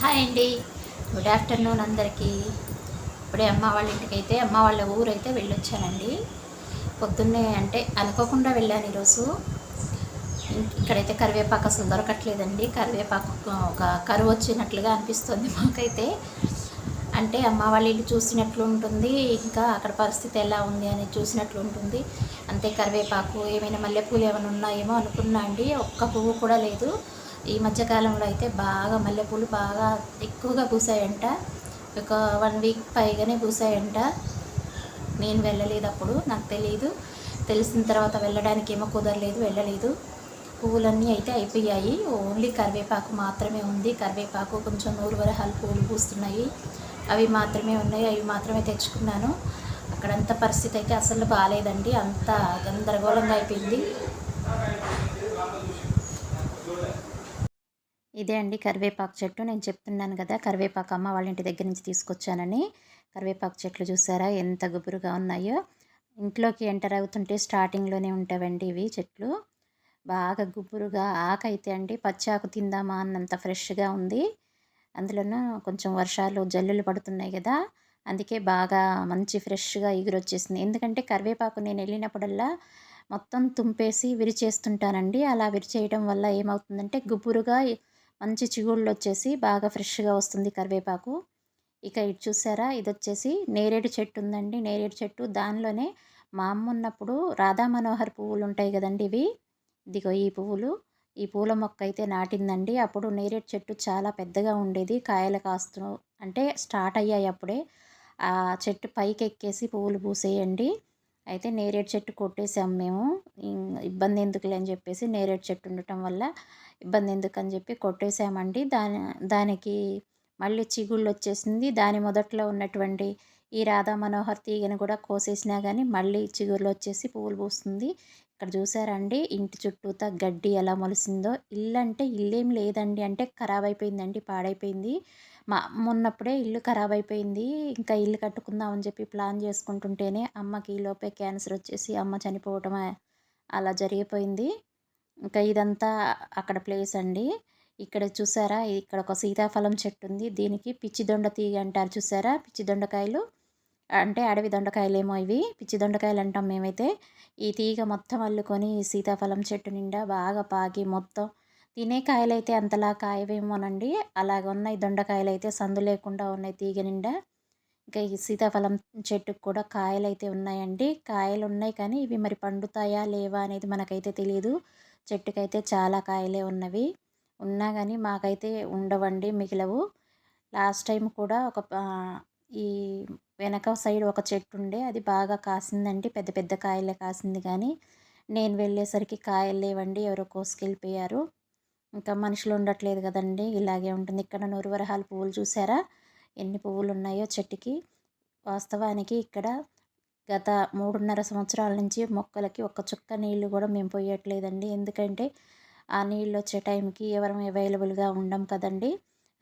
Hi అండి. Good afternoon అందరికీ. ఇప్పుడే అమ్మ వాళ్ళ ఇంటికి అయితే అమ్మ వాళ్ళ ఊరైతే వెళ్ళొచ్చానండి. పొద్దున్నే అంటే అనుకోకుండా వెళ్ళాను ఈరోజు. ఇక్కడైతే కరివేపాకు అసలు దొరకట్లేదండి. కరివేపాకు ఒక కరువు వచ్చినట్లుగా అనిపిస్తుంది మాకైతే. అంటే అమ్మ వాళ్ళ ఇల్లు చూసినట్లు ఉంటుంది. ఇంకా అక్కడ పరిస్థితి ఎలా ఉంది అని చూసినట్లు ఉంటుంది. అంతే కరివేపాకు ఏమైనా మల్లెపూలు ఏమైనా ఉన్నాయేమో అనుకున్నా అండి. ఒక్క పువ్వు కూడా లేదు. ఈ మధ్యకాలంలో అయితే బాగా మల్లెపూలు బాగా ఎక్కువగా పూసాయంట. ఒక వన్ వీక్ పైగానే పూసాయంట. నేను వెళ్ళలేదు అప్పుడు నాకు తెలియదు తెలిసిన తర్వాత వెళ్ళడానికి ఏమో కుదరలేదు వెళ్ళలేదు. పువ్వులన్నీ అయితే అయిపోయాయి. ఓన్లీ కరివేపాకు మాత్రమే ఉంది. కరివేపాకు కొంచెం నూరు వరహాలు పూలు పూస్తున్నాయి. అవి మాత్రమే ఉన్నాయి. అవి మాత్రమే తెచ్చుకున్నాను. అక్కడంతా పరిస్థితి అయితే అసలు బాగాలేదండి అంత గందరగోళంగా అయిపోయింది. ఇదే అండి కరివేపాకు చెట్టు. నేను చెప్తున్నాను కదా కరివేపాకు అమ్మ వాళ్ళ ఇంటి దగ్గర నుంచి తీసుకొచ్చానని. కరివేపాకు చెట్లు చూసారా ఎంత గుబురుగా ఉన్నాయో. ఇంట్లోకి ఎంటర్ అవుతుంటే స్టార్టింగ్లోనే ఉంటావండి ఇవి చెట్లు. బాగా గుబురుగా ఆకైతే అండి పచ్చాకు తిందామా అన్నంత ఫ్రెష్గా ఉంది. అందులోనూ కొంచెం వర్షాలు జల్లులు పడుతున్నాయి కదా అందుకే బాగా మంచి ఫ్రెష్గా ఎగురొచ్చేసింది. ఎందుకంటే కరివేపాకు నేను వెళ్ళినప్పుడల్లా మొత్తం తుంపేసి విరిచేస్తుంటానండి. అలా విరిచేయడం వల్ల ఏమవుతుందంటే గుబురుగా మంచి చిగుళ్ళు వచ్చేసి బాగా ఫ్రెష్గా వస్తుంది కరివేపాకు. ఇక ఇటు చూసారా? ఇది వచ్చేసి నేరేడు చెట్టు ఉందండి. నేరేడు చెట్టు దానిలోనే మా అమ్మ ఉన్నప్పుడు రాధా మనోహర్ పువ్వులు ఉంటాయి కదండి ఇవి. ఇదిగో ఈ పువ్వులు. ఈ పూల మొక్క అయితే నాటిందండి. అప్పుడు నేరేడు చెట్టు చాలా పెద్దగా ఉండేది. కాయలు కాస్తూ అంటే స్టార్ట్ అయ్యాయి అప్పుడే. ఆ చెట్టు పైకి ఎక్కేసి పువ్వులు పూసేయండి. అయితే నేరేడు చెట్టు కొట్టేసాం మేము. ఇబ్బంది ఎందుకులే అని చెప్పేసి నేరేడు చెట్టు ఉండటం వల్ల ఇబ్బంది ఎందుకని చెప్పి కొట్టేసామండి. దాని దానికి మళ్ళీ చిగుళ్ళు వచ్చేసింది. దాని మొదట్లో ఉన్నటువంటి ఈ రాధా మనోహర్ తీగను కూడా కోసేసినా కానీ మళ్ళీ చిగుళ్ళు వచ్చేసి పువ్వులు పూస్తుంది. ఇక్కడ చూసారండి ఇంటి చుట్టూతా గడ్డి ఎలా మొలిసిందో. ఇల్లు అంటే ఇల్లేం లేదండి. అంటే ఖరాబ్ అయిపోయిందండి పాడైపోయింది. మా మొన్నప్పుడే ఇల్లు ఖరాబ్ అయిపోయింది ఇంకా ఇల్లు కట్టుకుందాం అని చెప్పి ప్లాన్ చేసుకుంటుంటేనే అమ్మకి ఈ లోపే క్యాన్సర్ వచ్చేసి అమ్మ చనిపోవటం అలా జరిగిపోయింది. ఇంకా ఇదంతా అక్కడ ప్లేస్ అండి. ఇక్కడ చూసారా ఇక్కడ ఒక సీతాఫలం చెట్టు ఉంది. దీనికి పిచ్చి దొండ తీగ అంటారు చూసారా? పిచ్చి దొండకాయలు. అంటే అడవి దొండకాయలేమో ఇవి. పిచ్చి దొండకాయలు అంటాం మేమైతే. ఈ తీగ మొత్తం అల్లుకొని సీతాఫలం చెట్టు నిండా బాగా పాకి మొత్తం తినే కాయలు అయితే అంతలా కాయవేమోనండి. అలాగ ఉన్నాయి దొండకాయలు అయితే సందు లేకుండా ఉన్నాయి తీగ నిండా. ఇంకా ఈ సీతాఫలం చెట్టుకు కూడా కాయలు అయితే ఉన్నాయండి. కాయలు ఉన్నాయి కానీ ఇవి మరి పండుతాయా లేవా అనేది మనకైతే తెలియదు చెట్టుకైతే చాలా కాయలే ఉన్నవి. ఉన్నా కానీ మాకైతే ఉండవండి మిగిలవు. లాస్ట్ టైం కూడా ఒక ఈ వెనక సైడ్ ఒక చెట్టు ఉండే అది బాగా కాసిందండి. పెద్ద పెద్ద కాయలే కాసింది కానీ నేను వెళ్ళేసరికి కాయలు లేవండి. ఎవరో కోసుకెళ్ళిపోయారు. ఇంకా మనుషులు ఉండట్లేదు కదండి. ఇలాగే ఉంటుంది. ఇక్కడ నూరువరహాల పువ్వులు చూసారా? ఎన్ని పువ్వులు ఉన్నాయో చెట్టుకి. వాస్తవానికి ఇక్కడ గత మూడున్నర సంవత్సరాల నుంచి మొక్కలకి ఒక్క చుక్క నీళ్ళు కూడా మేము పోయట్లేదండి. ఎందుకంటే ఆ నీళ్ళు వచ్చే టైంకి ఎవరం అవైలబుల్గా ఉండం కదండి.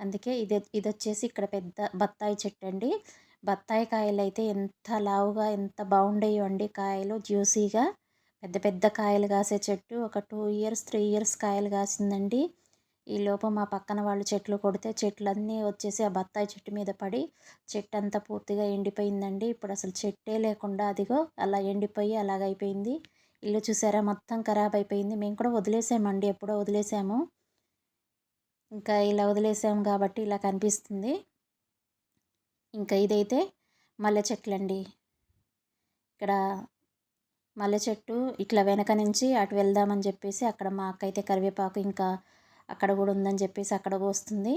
అందుకే ఇది ఇది వచ్చేసి ఇక్కడ పెద్ద బత్తాయి చెట్టు అండి బత్తాయి కాయలు అయితే ఎంత లావుగా ఎంత బాగుండేయో అండి. కాయలు జ్యూసీగా పెద్ద పెద్ద కాయలు కాసే చెట్టు ఒక టూ ఇయర్స్ త్రీ ఇయర్స్ కాయలు కాసిందండి. ఈ లోపు మా పక్కన వాళ్ళు చెట్లు కొడితే చెట్లన్నీ వచ్చేసి ఆ బత్తాయి చెట్టు మీద పడి చెట్టు అంతా పూర్తిగా ఎండిపోయిందండి. ఇప్పుడు అసలు చెట్టే లేకుండా అదిగో అలా ఎండిపోయి అలాగైపోయింది ఇల్లు చూసారా? మొత్తం ఖరాబ్ అయిపోయింది. మేము కూడా వదిలేసామండి ఎప్పుడో వదిలేసాము. ఇంకా ఇలా వదిలేసాము కాబట్టి ఇలా కనిపిస్తుంది. ఇంకా ఇదైతే మల్లె చెట్లండి. ఇక్కడ మల్లె చెట్టు ఇట్లా వెనక నుంచి అటు వెళ్దామని చెప్పేసి అక్కడ మా అక్క అయితే కరివేపాకు ఇంకా అక్కడ కూడా ఉందని చెప్పేసి అక్కడ వస్తుంది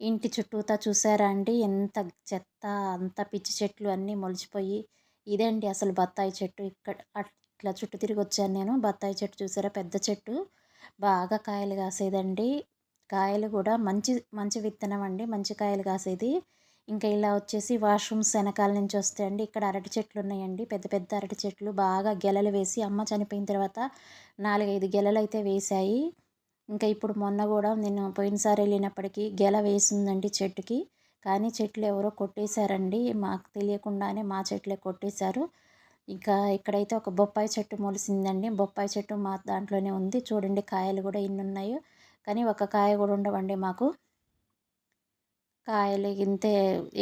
ఇంటి చుట్టూతా చూసారా అండి? ఎంత చెత్త అంత పిచ్చి చెట్లు అన్నీ మొలిచిపోయి. ఇదేంటి అసలు బత్తాయి చెట్టు. ఇక్కడ అట్లా చుట్టూ తిరిగి వచ్చాను నేను. బత్తాయి చెట్టు చూసారా? పెద్ద చెట్టు. బాగా కాయలు కాసేదండి. కాయలు కూడా మంచి మంచి విత్తనం అండి. మంచి కాయలు కాసేది. ఇంకా ఇలా వచ్చేసి వాష్రూమ్స్ వెనకాల నుంచి వస్తాయండి ఇక్కడ అరటి చెట్లు ఉన్నాయండి. పెద్ద పెద్ద అరటి చెట్లు బాగా గెలలు వేసి అమ్మ చనిపోయిన తర్వాత నాలుగైదు గెలలు అయితే వేశాయి. ఇంకా ఇప్పుడు మొన్న కూడా నేను పోయినసారి వెళ్ళినప్పటికీ గెల వేసిందండి చెట్టుకి. కానీ చెట్లు ఎవరో కొట్టేశారండి. మాకు తెలియకుండానే మా చెట్లే కొట్టేశారు. ఇంకా ఇక్కడైతే ఒక బొప్పాయి చెట్టు మొలిసిందండి. బొప్పాయి చెట్టు మా దాంట్లోనే ఉంది. చూడండి కాయలు కూడా ఇన్ని ఉన్నాయో కానీ ఒక కాయ కూడా ఉండవండి మాకు. కాయలు ఇంతే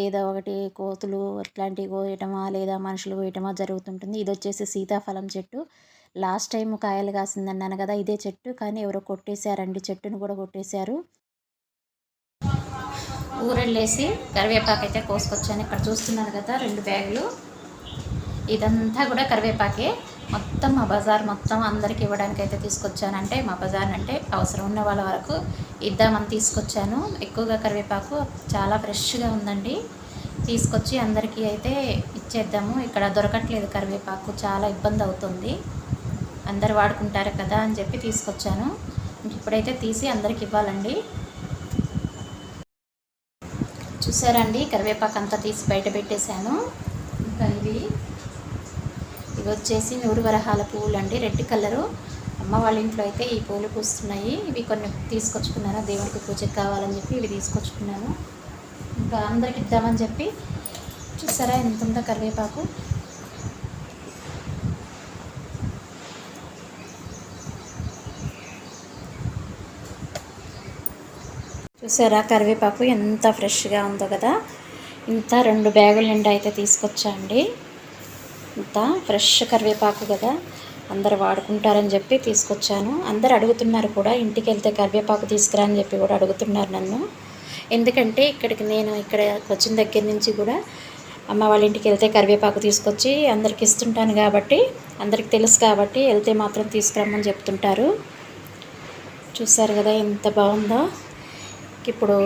ఏదో ఒకటి కోతులు అట్లాంటివి కోయటమా లేదా మనుషులు కోయటమా జరుగుతుంటుంది. ఇది వచ్చేసి సీతాఫలం చెట్టు. లాస్ట్ టైం కాయలు కాసిందన్నాను కదా ఇదే చెట్టు. కానీ ఎవరో కొట్టేశారండి చెట్టును కూడా కొట్టేశారు. ఊరెళ్ళేసి కరివేపాకు అయితే కోసుకొచ్చాను. ఇక్కడ చూస్తున్నాను కదా రెండు బ్యాగులు. ఇదంతా కూడా కరివేపాకే. మొత్తం మా బజార్ మొత్తం అందరికి ఇవ్వడానికి అయితే తీసుకొచ్చాను. అంటే మా బజార్ అంటే అవసరం ఉన్న వాళ్ళ వరకు ఇద్దామని తీసుకొచ్చాను. ఎక్కువగా కరివేపాకు చాలా ఫ్రెష్గా ఉందండి. తీసుకొచ్చి అందరికీ అయితే ఇచ్చేద్దాము. ఇక్కడ దొరకట్లేదు కరివేపాకు చాలా ఇబ్బంది అవుతుంది. అందరు వాడుకుంటారు కదా అని చెప్పి తీసుకొచ్చాను. ఇప్పుడైతే తీసి అందరికి ఇవ్వాలండి. చూసారండి కరివేపాకు అంతా తీసి బయట పెట్టేశాను. ఇంకా ఇవి ఇవి వచ్చేసి నూరు వరహాల పువ్వులు అండి రెడ్ కలరు. అమ్మ వాళ్ళ ఇంట్లో అయితే ఈ పూలు పూస్తున్నాయి. ఇవి కొన్ని తీసుకొచ్చుకున్నాను దేవుడికి పూజకి కావాలని చెప్పి ఇవి తీసుకొచ్చుకున్నాను. ఇంకా అందరికి ఇద్దామని చెప్పి చూసారా ఎంత ఉందో కరివేపాకు. చూసారా కరివేపాకు ఎంత ఫ్రెష్గా ఉందో కదా. ఇంత రెండు బ్యాగుల నిండా అయితే తీసుకొచ్చా అండి. ఇంత ఫ్రెష్ కరివేపాకు కదా. అందరు వాడుకుంటారని చెప్పి తీసుకొచ్చాను. అందరు అడుగుతున్నారు కూడా ఇంటికి వెళ్తే కరివేపాకు తీసుకురా అని చెప్పి కూడా అడుగుతున్నారు నన్ను. ఎందుకంటే ఇక్కడికి నేను ఇక్కడ వచ్చిన దగ్గర నుంచి కూడా అమ్మ వాళ్ళ ఇంటికి వెళ్తే కరివేపాకు తీసుకొచ్చి అందరికి ఇస్తుంటాను కాబట్టి అందరికి తెలుసు కాబట్టి వెళ్తే మాత్రం తీసుకురమ్మని చెప్తుంటారు. చూసారు కదా ఎంత బాగుందో. ఇప్పుడు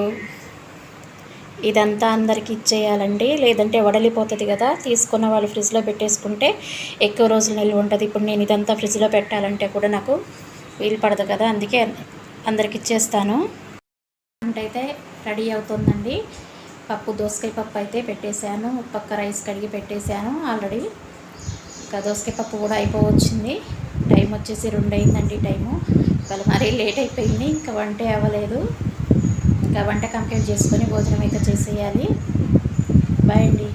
ఇదంతా అందరికి ఇచ్చేయాలండి. లేదంటే వడలిపోతుంది కదా తీసుకున్న వాళ్ళు ఫ్రిడ్జ్లో పెట్టేసుకుంటే ఎక్కువ రోజులు నిల్వ ఉంటుంది. ఇప్పుడు నేను ఇదంతా ఫ్రిడ్జ్లో పెట్టాలంటే కూడా నాకు వీలు పడదు కదా అందుకే అందరికి ఇచ్చేస్తాను. అయితే రెడీ అవుతుందండి. పప్పు దోసకాయ పప్పు అయితే పెట్టేశాను. పక్క రైస్ కడిగి పెట్టేశాను. ఆల్రెడీ ఇంకా దోసకాయ పప్పు కూడా అయిపోవచ్చింది. టైం వచ్చేసి రెండు అయిందండి టైము. ఇవాళ మరీ లేట్ అయిపోయింది. ఇంకా వంటే అవ్వలేదు. ఇంకా వంట కంప్లీట్ చేసుకొని భోజనం అయితే చేసేయాలి. బాయ్ అండి.